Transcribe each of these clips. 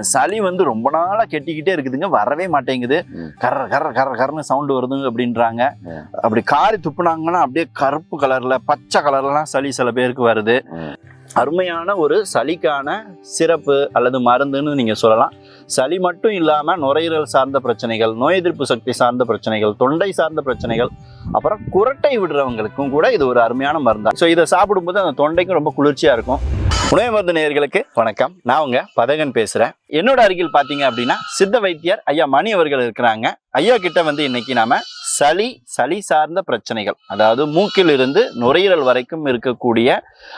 சளி வந்து ரொம்ப நாளா கெட்டிக்கிட்டே இருக்குதுங்க. வரவே மாட்டேங்குது. ம். கர்ற கர்ற கர்ற கர்னு சவுண்டு வருதுங்க அப்படின்றாங்க. அப்படி காரி துப்புனாங்கன்னா அப்படியே கருப்பு கலர்ல பச்சை கலர்லாம் சளி சில பேருக்கு வருது. அருமையான ஒரு சளிக்கான சிறப்பு அல்லது மருந்துன்னு நீங்க சொல்லலாம். சளி மட்டும் இல்லாம நுரையீரல் சார்ந்த பிரச்சனைகள் நோய் எதிர்ப்பு சக்தி சார்ந்த பிரச்சனைகள் தொண்டை சார்ந்த பிரச்சனைகள் அப்புறம் குரட்டை விடுறவங்களுக்கும் கூட இது ஒரு அருமையான மருந்து. ஸோ இதை சாப்பிடும்போது அந்த தொண்டைக்கும் ரொம்ப குளிர்ச்சியா இருக்கும். உணவு மருந்து நேயர்களுக்கு வணக்கம். நான் உங்க பதகன் பேசுறேன். என்னோட அருகில் பாத்தீங்க அப்படின்னா சித்த வைத்தியர் ஐயா மணி அவர்கள் இருக்கிறாங்க. ஐயா கிட்ட வந்து இன்னைக்கு நாம சளி சளி சார்ந்த பிரச்சனைகள். அதாவது மூக்கில் இருந்து நுரையீரல் வரைக்கும் இருக்கக்கூடிய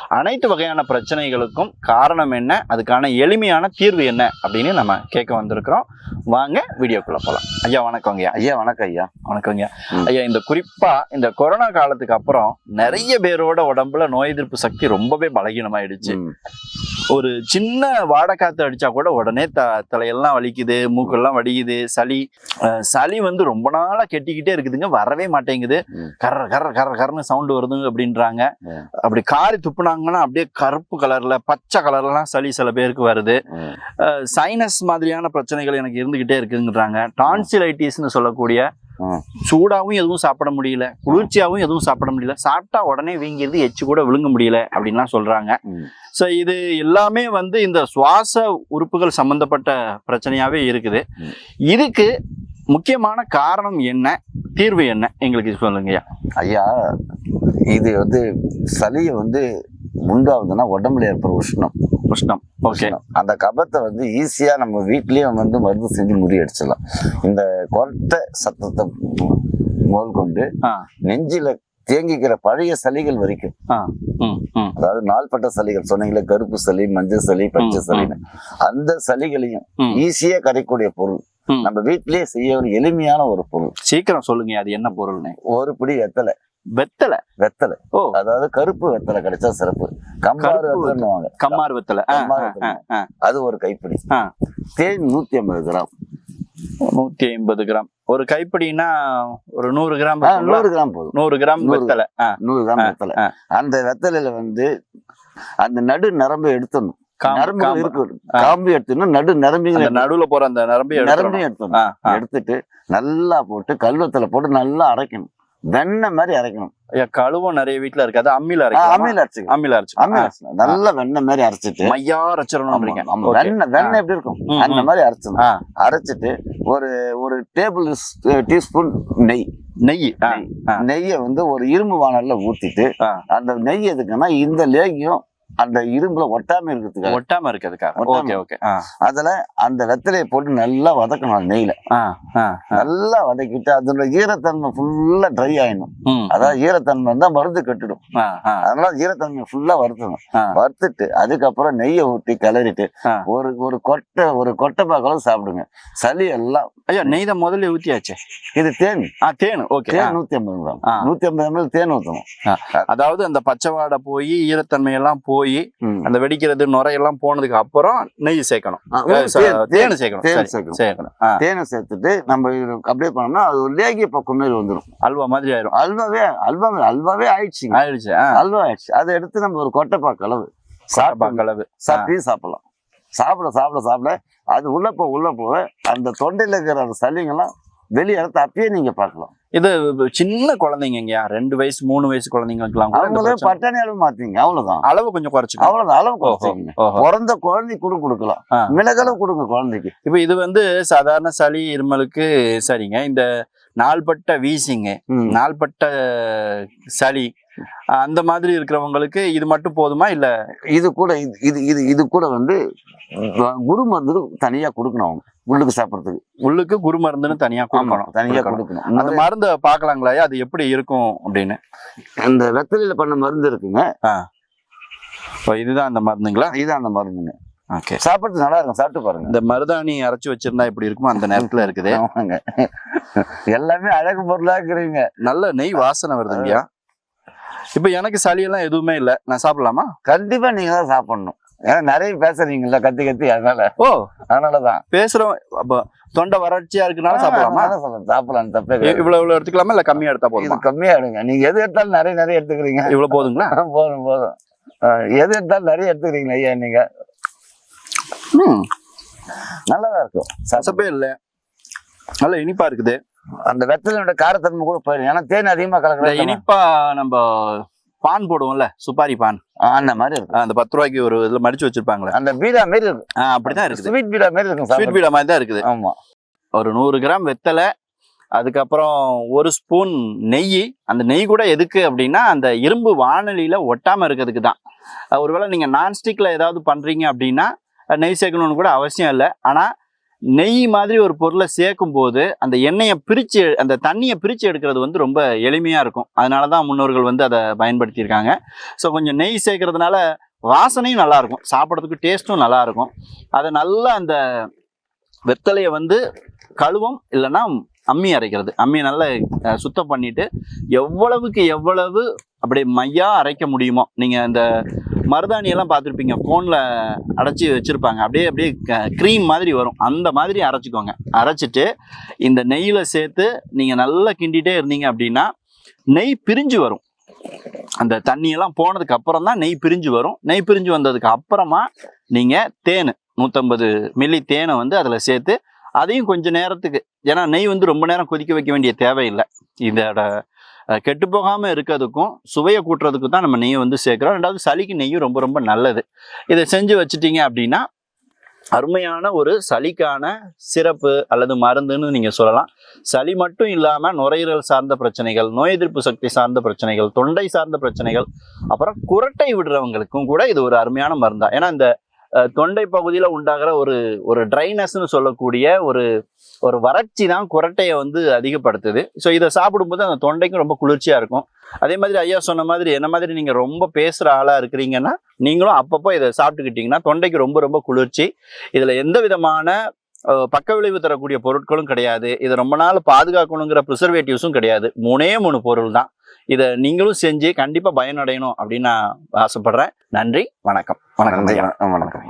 அனைத்து வகையான பிரச்சனைகளுக்கும் காரணம் என்ன? அதுக்கான எளிமையான தீர்வு என்ன? அப்படின்னு நம்ம கேட்க வந்திருக்கிறோம். வாங்க வீடியோக்குள்ள போலாம். ஐயா வணக்கங்க ஐயா. ஐயா வணக்கம் ஐயா. வணக்கங்க ம். ஐயா இந்த குறிப்பா இந்த கொரோனா காலத்துக்கு அப்புறம் நிறைய பேரோட உடம்புல நோய் எதிர்ப்பு சக்தி ரொம்பவே பலகீனமாயிடுச்சு. ஒரு சின்ன வாடைக்காத்து அடிச்சா கூட உடனே த தலையெல்லாம் வலிக்குது மூக்கெல்லாம் வடிக்குது சளி சளி வந்து ரொம்ப நாளா கெட்டிக்கிட்டே இருக்குதுங்க வரவே மாட்டேங்குது ம். கர்ற கர்ற கர்ற கர்னு சவுண்டு வருதுங்க அப்படின்றாங்க. அப்படி காரி துப்புனாங்கன்னா அப்படியே கருப்பு கலர்ல பச்சை கலர்லாம் சளி சில பேருக்கு வருது. சைனஸ் மாதிரியான பிரச்சனைகள் எனக்கு இருந்துகிட்டே இருக்குங்கிறாங்க டான்சிலைட்டிஸ்னு சொல்லக்கூடிய ம். சூடாவும் எதுவும் சாப்பிட முடியல குளிர்ச்சியாவும் எதுவும் சாப்பிட முடியல சாப்பிட்டா உடனே வீங்கிருது எச்சு கூட விழுங்க முடியல அப்படின்லாம் சொல்றாங்க. ஸோ இது எல்லாமே வந்து இந்த சுவாச உறுப்புகள் சம்பந்தப்பட்ட பிரச்சனையாவே இருக்குது. இதுக்கு முக்கியமான காரணம் என்ன தீர்வு என்ன? எங்களுக்கு சொல்லுங்கய்யா. ஐயா இது வந்து சளியை வந்து உண்டாகுதுன்னா உடம்புல ஏற்படுற உஷ்ணம். உஷ்ணம். ஓகே. அந்த கபத்தை வந்து ஈஸியா நம்ம வீட்லயே வந்து மருந்து செஞ்சு முறியடிச்சிடலாம் இந்த கொரட்டை சத்தத்தை முதல் கொண்டு நெஞ்சில தேங்கிக்கிற பழைய சளிகள் வரைக்கும். அதாவது நாள்பட்ட சளிகள் சொன்னீங்களே கருப்பு சளி மஞ்சள் சளி பச்சை சளின்னு. அந்த சளிகளையும். ஈஸியா கிடைக்கக்கூடிய பொருள். நம்ம வீட்லயே செய்ய ஒரு எளிமையான ஒரு பொருள். சீக்கிரம் சொல்லுங்க அது என்ன பொருள்னு. ஒரு பிடி வெத்தலை. வெத்தலை? வெத்தலை. ஓ. அதாவது கருப்பு வெத்தலை கிடைச்சா சிறப்பு. கம்பாறு கருப்பு வெத்தலைன்னுவாங்க. கம்மார் வெத்தலை. அது ஒரு கைப்பிடி. தேன் நூத்தி ஐம்பது கிராம். நூத்தி ஐம்பது கிராம். ஒரு கைப்பிடினா ஒரு நூறு கிராம்? நூறு கிராம் போதும். நூறு கிராம். வெத்தலை. நூறு கிராம் வெத்தலை. அந்த வெத்தலையில வந்து அந்த நடு நரம்பு எடுத்துடணும். நரம்பு. இருக்கு. காம்பு. எடுத்துடணும் நடு அந்த நரம்பு நடுவுல போற அந்த நரம்பு நரம்பையும் ஆ. எடுத்துட்டு நல்லா போட்டு கல்வத்துல போட்டு நல்லா அரைக்கணும். வெண்ணெய் மாதிரி அரைக்கணும். கழுவும் நிறைய வீட்ல இருக்காது அம்மில ஆ, அரைக்கலாம்? அம்மியில அரைச்சிக்கணும் அம்மில அரைச்சு அம்மியில அரைச்சிக்கணும் நல்லா வெண்ணெய் மாதிரி அரைச்சிட்டு மையா அரைச்சிடணும். வெண்ணெய் வெண்ணெய் எப்படி இருக்கும்? அந்த. மாதிரி அரைச்சிடணும். ஆ, அரைச்சிட்டு ஒரு ஒரு டேபிள் டீஸ்பூன் நெய். நெய். நெய்யை வந்து ஒரு இரும்பு வானல்ல ஊத்திட்டு. அந்த நெய் எதுக்குன்னா இந்த லேகியம் அந்த இரும்புல ஒட்டாம இருக்கிறதுக்காக. ஒட்டாம இருக்கிறதுக்காக. Okay okay. அதுல அந்த வெத்தலையை போட்டு நல்லா வதக்கணும் நெய்ல. நல்லா வதக்கிட்டு அதோட ஈரத்தன்மை ஃபுல்லா ட்ரை ஆயிடணும். ம், அதாவது ஈரத்தன்மை இருந்தா மருந்து கட்டிடும். அதனால ஈரத்தன்மை ஃபுல்லா வறுத்தணும். வறுத்துட்டு அதுக்கப்புறம் நெய்யை ஊற்றி கிளறிட்டு. ஒரு ஒரு கொட்டை ஒரு கொட்டை பாக்களும் சாப்பிடுங்க. சளி எல்லாம் ஐயா நெய் தான் முதல்ல ஊத்தியாச்சே? இது தேன். ஆ தேன். ஓகே. தேன் நூத்தி ஐம்பது கிராம். நூத்தி ஐம்பது எம்எல் தேன் ஊற்றணும் அதாவது அந்த பச்சை வாடை போய் ஈரத்தன்மை எல்லாம் போய் அந்த வெடிக்கிறது நுரையெல்லாம் போனதுக்கு அப்புறம் நெய் சேர்க்கணும். தேன் சேர்க்கணும். சேர்க்கணும். தேனை சேர்த்துட்டு நம்ம அப்படியே பண்ணோம்னா அது ஒரு லேகிய பக்கம் மாதிரி வந்துடும் அல்வா மாதிரி ஆயிரும். அல்வாவே அல்வா அல்வாவே ஆயிடுச்சு. ஆ, அல்வா ஆயிடுச்சு. அதை எடுத்து நம்ம ஒரு கொட்டைப்பாக்கு அளவு சாப்பா சாப்பிட்டு கலவு சாப்பிட்டு சாப்பிடலாம். சாப்பிட சாப்பிட சாப்பிட அது உள்ள போ உள்ள போக அந்த தொண்டையில இருக்கிற அந்த சளிங்கெல்லாம் வெளியே எடுத்து அப்பயே நீங்க பார்க்கலாம். இது சின்ன குழந்தைங்கய்யா ரெண்டு வயசு மூணு வயசு குழந்தைங்களுக்குலாம் பிரச்சனை. பட்டாணி அளவு மாத்தீங்க அவ்வளவுதான். அளவு கொஞ்சம் குறைச்சிக்கணும் அவ்வளவுதான் அளவு குறைச்சிங்க பிறந்த குழந்தைக்கு கூட கொடுக்கலாம். மிளகளவு கொடுங்க குழந்தைக்கு. இப்போ இது வந்து சாதாரண சளி இருமலுக்கு சரிங்க. இந்த நாள்பட்ட வீசிங்க. நாள்பட்ட சளி அந்த மாதிரி இருக்கிறவங்களுக்கு இது மட்டும் போதுமா இல்ல? இது கூட இது இது இது இது கூட வந்து குரு மருந்து தனியா கொடுக்கணும் அவங்க உள்ளுக்கு சாப்பிடறதுக்கு. உள்ளுக்கு குரு மருந்துன்னு தனியா கொடுக்கணும். தனியா கொடுக்கணும். அந்த மருந்தை பார்க்கலாங்களா? அது எப்படி இருக்கும் அப்படின்னு. அந்த வெத்தலையில பண்ண மருந்து இருக்குங்க. இதுதான் அந்த மருந்துங்களா? இதுதான் அந்த மருந்துங்க. ஓகே சாப்பிட்டு நல்லா இருக்கும். சாப்பிட்டு பாருங்க. இந்த மருதாணி அரைச்சு வச்சிருந்தா எப்படி இருக்குமோ? அந்த நேரத்துல இருக்குது. ஆமாங்க. எல்லாமே அழகு பொருளா இருக்கிறீங்க நல்ல நெய் வாசனை வருதுங்கய்யா இப்போ எனக்கு சளியெல்லாம் எதுவுமே இல்லை. நான் சாப்பிடலாமா? கண்டிப்பா நீங்க தான் சாப்பிடணும். ஏன்னா நிறைய பேசுறீங்கல்ல கத்தி கத்தி அதனால. ஓ. அதனாலதான். பேசுறோம். அப்போ தொண்டை வறட்சியா இருக்குனால சாப்பிடலாமா. சாப்பிடலாம் தப்பே. இவ்வளவு இவ்வளவு எடுத்துக்கலாமா? இல்ல கம்மியா எடுத்தா போதுமா? கம்மியா எடுங்க. நீங்க எது எடுத்தாலும் நிறைய நிறைய எடுத்துக்கிறீங்க. இவ்வளவு போதுங்களா? போதும் போதும். எது எடுத்தாலும் நிறைய எடுத்துக்கிறீங்களா ஐயா நீங்க? ம். நல்லாதான் இருக்கும் சாப்பிட. கசப்பே இல்லை. நல்ல இனிப்பா இருக்குது. அந்த வெத்தலையோட காரத்தன்மை கூட போயிடும் ஏன்னா தேன் அதிகமா இந்த கலக்குறது இனிப்பா நம்ம பான் போடுவோம்ல சுப்பாரி பான். அந்த மாதிரி இருக்கும் அந்த பத்து ரூபாய்க்கு ஒரு இதுல மடிச்சு வச்சிருப்பாங்களே. அந்த பீடா மாரி இருக்கும் அப்படிதான் இருக்குது. ஸ்வீட் பீடா மாரி இருக்கும் ஸ்வீட். பீடா மாதிரி தான் இருக்குது. ஆமா. ஒரு நூறு கிராம் வெத்தலை அதுக்கப்புறம் ஒரு ஸ்பூன் நெய். அந்த நெய் கூட எதுக்கு அப்படின்னா அந்த இரும்பு வானலியில ஒட்டாம இருக்கிறதுக்கு தான் ஒருவேளை நீங்க நான்ஸ்டிக்ல ஏதாவது பண்றீங்க அப்படின்னா நெய் சேர்க்கணும்னு கூட அவசியம் இல்லை. ஆனால் நெய் மாதிரி ஒரு பொருளை சேர்க்கும் போது அந்த எண்ணெயை பிரித்து அந்த தண்ணியை பிரித்து எடுக்கிறது வந்து ரொம்ப எளிமையாக இருக்கும். அதனால தான் முன்னோர்கள் வந்து அதை பயன்படுத்தியிருக்காங்க. ஸோ கொஞ்சம் நெய் சேர்க்கறதுனால வாசனையும் நல்லாயிருக்கும் சாப்பிட்றதுக்கு டேஸ்ட்டும் நல்லாயிருக்கும் அதை நல்லா அந்த வெத்தலையை வந்து கழுவம் இல்லைன்னா அம்மி அரைக்கிறது. அம்மியை நல்லா சுத்தம் பண்ணிட்டு எவ்வளவுக்கு எவ்வளவு அப்படி மையாக அரைக்க முடியுமோ நீங்கள் இந்த மருதாணி எல்லாம் பார்த்துருப்பீங்க. ஃபோனில் அடைச்சி வச்சுருப்பாங்க. அப்படியே அப்படியே க்ரீம் மாதிரி வரும். அந்த மாதிரி அரைச்சிக்கோங்க. அரைச்சிட்டு இந்த நெய்யில் சேர்த்து நீங்கள் நல்லா கிண்டிகிட்டே இருந்தீங்க அப்படின்னா நெய் பிரிஞ்சு வரும். அந்த தண்ணியெல்லாம் போனதுக்கு அப்புறம் தான் நெய் பிரிஞ்சு வரும். நெய் பிரிஞ்சு வந்ததுக்கு அப்புறமா நீங்கள் தேன் நூற்றம்பது மில்லி தேனை வந்து அதில் சேர்த்து அதையும் கொஞ்சம் நேரத்துக்கு ஏன்னா நெய் வந்து ரொம்ப நேரம் கொதிக்க வைக்க வேண்டிய தேவையில்லை. இதோட கெட்டு போகாமல் இருக்கிறதுக்கும் சுவையை கூட்டுறதுக்கு தான் நம்ம நெய்யை வந்து சேர்க்குறோம். ரெண்டாவது சளிக்கு நெய்யும் ரொம்ப ரொம்ப நல்லது. இதை செஞ்சு வச்சுட்டீங்க அப்படின்னா அருமையான ஒரு சளிக்கான சிறப்பு அல்லது மருந்துன்னு நீங்கள் சொல்லலாம். சளி மட்டும் இல்லாமல் நுரையீரல் சார்ந்த பிரச்சனைகள் நோய் எதிர்ப்பு சக்தி சார்ந்த பிரச்சனைகள் தொண்டை சார்ந்த பிரச்சனைகள் அப்புறம் குரட்டை விடுறவங்களுக்கும் கூட இது ஒரு அருமையான மருந்தா. ஏன்னா இந்த தொண்டை பகுதியில் உண்டாகிற ஒரு ஒரு ட்ரைனஸ்னு சொல்லக்கூடிய ஒரு ஒரு வறட்சி தான் குரட்டையை வந்து அதிகப்படுத்துது. ஸோ இதை சாப்பிடும்போது அந்த தொண்டைக்கும் ரொம்ப குளிர்ச்சியாக இருக்கும். அதே மாதிரி ஐயா சொன்ன மாதிரி என்ன மாதிரி நீங்கள் ரொம்ப பேசுகிற ஆளாக இருக்கிறீங்கன்னா நீங்களும் அப்பப்போ இதை சாப்பிட்டுக்கிட்டிங்கன்னா தொண்டைக்கு ரொம்ப ரொம்ப குளிர்ச்சி. இதில் எந்த விதமான பக்க விளைவு தரக்கூடிய பொருட்களும் கிடையாது. இதை ரொம்ப நாள் பாதுகாக்கணுங்கிற ப்ரிசர்வேட்டிவ்ஸும் கிடையாது. மூணே மூணு பொருள் தான். இதை நீங்களும் செஞ்சு கண்டிப்பாக பயனடையணும் அப்படின்னு நான் ஆசைப்படுறேன். நன்றி வணக்கம். வணக்கம் வணக்கம்.